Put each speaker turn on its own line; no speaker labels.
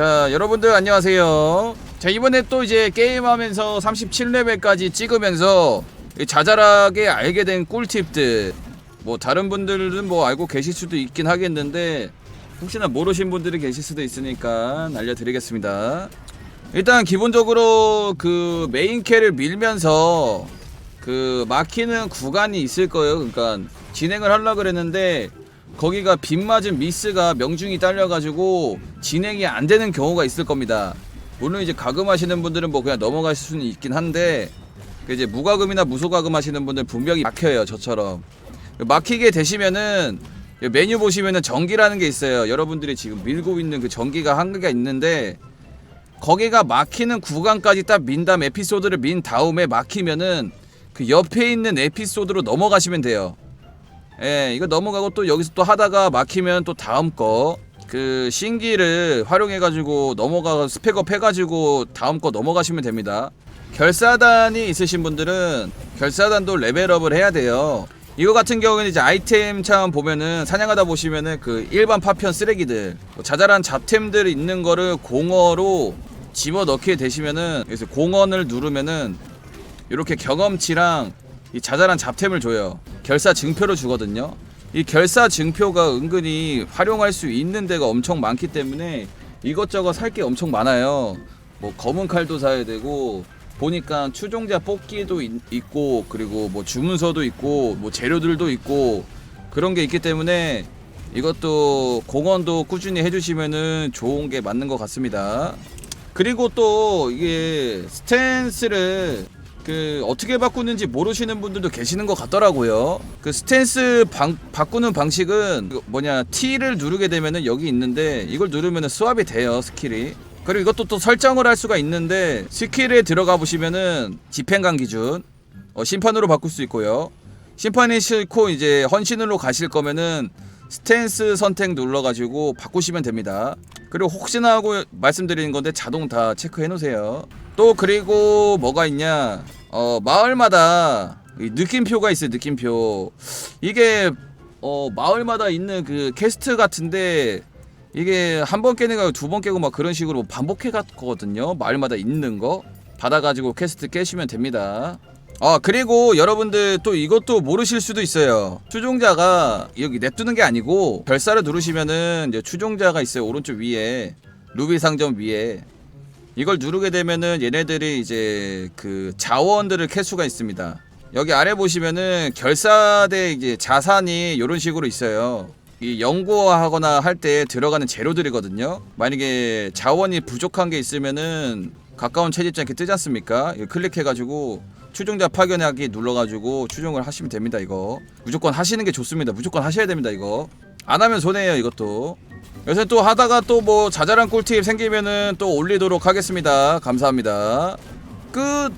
자 여러분들 안녕하세요. 자 이번에 또 이제 게임하면서 37레벨까지 찍으면서 이 자잘하게 알게 된 꿀팁들. 뭐 다른 분들은 뭐 알고 계실 수도 있긴 하겠는데 혹시나 모르신 분들이 계실 수도 있으니까 알려드리겠습니다. 일단 기본적으로 그 메인 캐를 밀면서 그 막히는 구간이 있을 거예요. 그러니까 진행을 하려고 그랬는데 거기가 빗 맞은 미스가 명중이 딸려가지고 진행이 안 되는 경우가 있을 겁니다. 물론 이제 가금하시는 분들은 뭐 그냥 넘어가실 수는 있긴 한데 그 이제 무가금이나 무소가금 하시는 분들 분명히 막혀요 저처럼 막히게 되시면은 메뉴 보시면은 전기라는 게 있어요. 여러분들이 지금 밀고 있는 그 전기가 한 개가 있는데 거기가 막히는 구간까지 딱민 다음 에피소드를 민 다음에 막히면은 그 옆에 있는 에피소드로 넘어가시면 돼요. 예, 이거 넘어가고 또 여기서 또 하다가 막히면 또 다음 거 그 신기를 활용해가지고 넘어가 스펙업 해가지고 다음 거 넘어가시면 됩니다. 결사단이 있으신 분들은 결사단도 레벨업을 해야 돼요. 이거 같은 경우는 이제 아이템 참 보면은 사냥하다 보시면은 그 일반 파편 쓰레기들 뭐 자잘한 잡템들 있는 거를 공어로 집어 넣게 되시면은 그래서 공원을 누르면은 이렇게 경험치랑 이 자잘한 잡템을 줘요. 결사 증표로 주거든요. 이 결사 증표가 은근히 활용할 수 있는 데가 엄청 많기 때문에 이것저것 살 게 엄청 많아요. 뭐 검은 칼도 사야 되고 보니까 추종자 뽑기도 있, 있고 그리고 뭐 주문서도 있고 뭐 재료들도 있고 그런 게 있기 때문에 이것도 공헌도 꾸준히 해주시면은 좋은 게 맞는 것 같습니다. 그리고 또 이게 스탠스를 그 어떻게 바꾸는지 모르시는 분들도 계시는 것 같더라고요. 그 스탠스 방, 바꾸는 방식은 그 뭐냐 T를 누르게 되면은 여기 있는데 이걸 누르면은 스왑이 돼요 스킬이. 그리고 이것도 또 설정을 할 수가 있는데 스킬에 들어가 보시면은 집행관 기준 어, 심판으로 바꿀 수 있고요. 심판이 싫고 이제 헌신으로 가실 거면은 스탠스 선택 눌러가지고 바꾸시면 됩니다. 그리고 혹시나 하고 말씀드리는 건데 자동 다 체크해 놓으세요. 또 그리고 뭐가 있냐? 어 마을마다 이 느낌표가 있어요. 느낌표. 이게 어 마을마다 있는 그 퀘스트 같은데 이게 한번거두번 깨고 막 그런 식으로 반복해 갔거든요. 마을마다 있는 거 받아가지고 퀘스트 깨시면 됩니다. 아 그리고 여러분들 또 이것도 모르실 수도 있어요 추종자가 여기 냅두는 게 아니고 별사를 누르시면은 이제 추종자가 있어요 오른쪽 위에 루비 상점 위에 이걸 누르게 되면은 얘네들이 이제 그 자원들을 캘 수가 있습니다. 여기 아래 보시면은 결사대 이제 자산이 이런 식으로 있어요. 이 연구하거나 할 때 들어가는 재료들이거든요. 만약에 자원이 부족한 게 있으면은 가까운 채집장 이렇게 뜨지 않습니까? 클릭해가지고 추종자 파견하기 눌러가지고 추종을 하시면 됩니다 이거. 무조건 하시는 게 좋습니다. 무조건 하셔야 됩니다 이거. 안 하면 손해예요 이것도 요새 또 하다가 또 뭐 자잘한 꿀팁 생기면은 또 올리도록 하겠습니다. 감사합니다. 끝